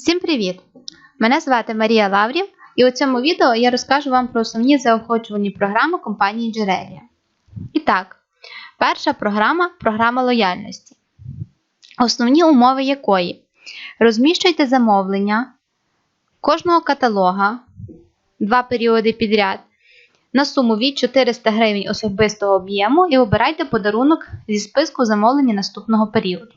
Всім привіт! Мене звати Марія Лаврів, і у цьому відео я розкажу вам про основні заохочувальні програми компанії Джерелія. І так, перша програма програма лояльності. Основні умови якої розміщуйте замовлення кожного каталога два періоди підряд на суму від 400 гривень особистого об'єму і обирайте подарунок зі списку замовлення наступного періоду.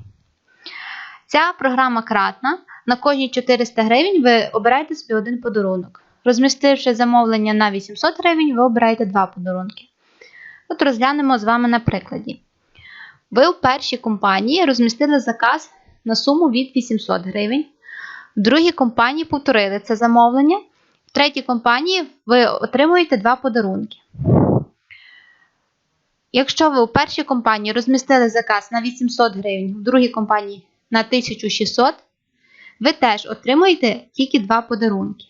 Ця програма кратна. На кожні 400 гривень ви обираєте собі один подарунок. Розмістивши замовлення на 800 гривень, ви обираєте два подарунки. От розглянемо з вами на прикладі. Ви у першій компанії розмістили заказ на суму від 800 гривень. В другій компанії повторили це замовлення. В третій компанії ви отримуєте два подарунки. Якщо ви у першій компанії розмістили заказ на 800 гривень, в другій компанії на 1600, ви теж отримуєте тільки два подарунки.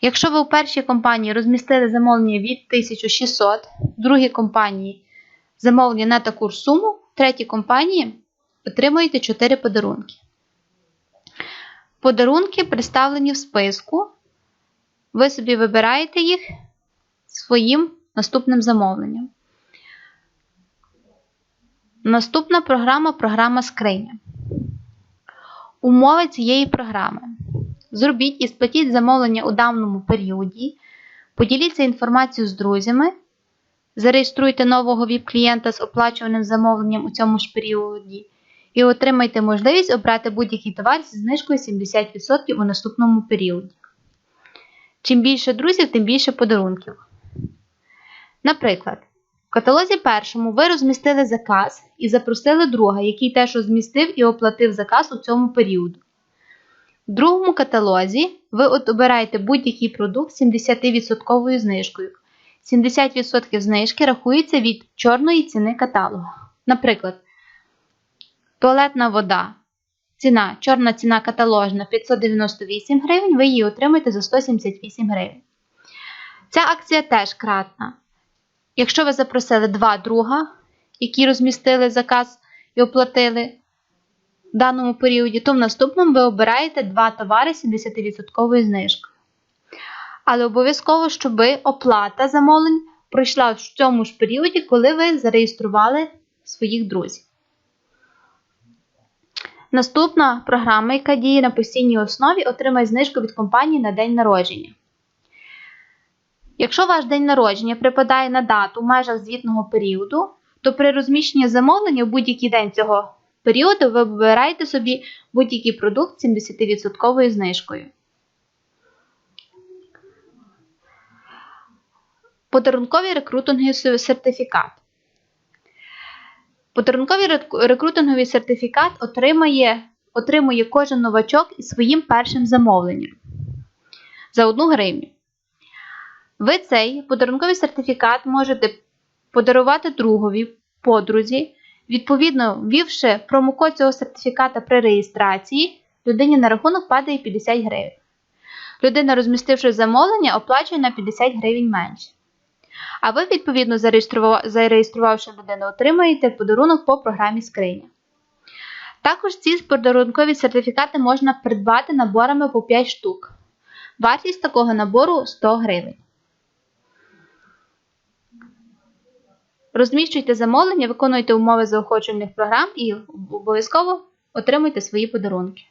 Якщо ви у першій компанії розмістили замовлення від 1600, в другій компанії замовлення на таку ж суму, в третій компанії отримуєте 4 подарунки. Подарунки представлені в списку. Ви собі вибираєте їх своїм наступним замовленням. Наступна програма програма скриня. Умови цієї програми. Зробіть і сплатіть замовлення у даному періоді. Поділіться інформацією з друзями. Зареєструйте нового ВІП-клієнта з оплачуваним замовленням у цьому ж періоді. І отримайте можливість обрати будь-який товар зі знижкою 70% у наступному періоді. Чим більше друзів, тим більше подарунків. Наприклад, в каталозі першому ви розмістили заказ і запросили друга, який теж розмістив і оплатив заказ у цьому періоду. В другому каталозі ви обираєте будь-який продукт з 70% знижкою. 70% знижки рахується від чорної ціни каталогу. Наприклад, туалетна вода. Ціна, чорна ціна каталожна 598 гривень, ви її отримаєте за 178 гривень. Ця акція теж кратна. Якщо ви запросили два друга, які розмістили заказ і оплатили в даному періоді, то в наступному ви обираєте два товари 70% знижкою. Але обов'язково, щоб оплата замовлень пройшла в цьому ж періоді, коли ви зареєстрували своїх друзів. Наступна програма, яка діє на постійній основі, отримає знижку від компанії на день народження. Якщо ваш день народження припадає на дату в межах звітного періоду, то при розміщенні замовлення в будь-який день цього періоду ви вибираєте собі будь-який продукт з 70% знижкою. Подарунковий рекрутинговий сертифікат. Подарунковий рекрутинговий сертифікат отримає, отримує кожен новачок із своїм першим замовленням за 1 гривню. Ви цей подарунковий сертифікат можете подарувати другові, подрузі, відповідно, ввівши промокод цього сертифіката при реєстрації, людині на рахунок падає 50 гривень. Людина, розмістивши замовлення, оплачує на 50 гривень менше. А ви, відповідно, зареєструвавши людину, отримаєте подарунок по програмі скриня. Також ці подарункові сертифікати можна придбати наборами по 5 штук. Вартість такого набору 100 гривень. Розміщуйте замовлення, виконуйте умови заохочувальних програм і обов'язково отримуйте свої подарунки.